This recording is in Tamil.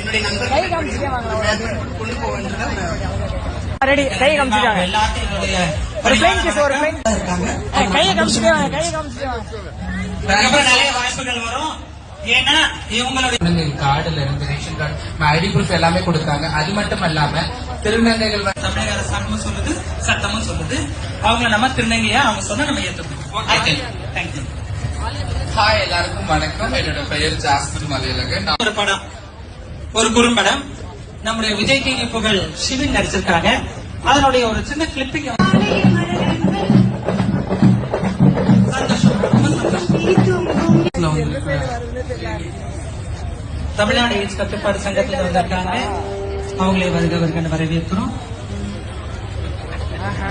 என்னுடைய நண்பர்கள் கொண்டு போவேன்றத ரெடி கையை காமிச்சிட்டாங்க எல்லாத்தையும் என்னுடைய ஒரு பிளைன் கிஸ் ஒரு பிளைன் இருக்காங்க. கையை காமிச்சிட்டே வாங்க கையை காமிச்சிட்டே வாங்க. அதுக்கப்புறம் நிறைய வாய்ப்புகள் வரும். ஏன்னா இவங்களுடைய குழந்தைங்க கார்டுல இருந்து ரேஷன் கார்டு ஐடி ப்ரூஃப் எல்லாமே கொடுத்தாங்க. அது மட்டும் இல்லாம திருநங்கைகள் வந்து தமிழக அரசாங்கமும் சொல்லுது சட்டமும் சொல்லுது. அவங்க நம்ம திருநங்கையா அவங்க சொன்னா நம்ம ஏத்துக்கணும் ஓகே தேங்க்யூ ஹாய் எல்லாருக்கும் வணக்கம். என்னோட பெயர் ஜாஸ்மின் மலையழகன் ஒரு படம் ஒரு குறும்படம் நம்முடைய விஜய் டிவி புகழ் சிவின் நடிச்சிருக்காங்க. அதனுடைய ஒரு சின்ன கிளிப்பிங் தமிழ்நாடு எய்ட்ஸ் கட்டுப்பாடு சங்கத்தில் வந்திருக்காங்க. அவங்களே வருக வருக வரவேற்கிறோம். ஆஹா.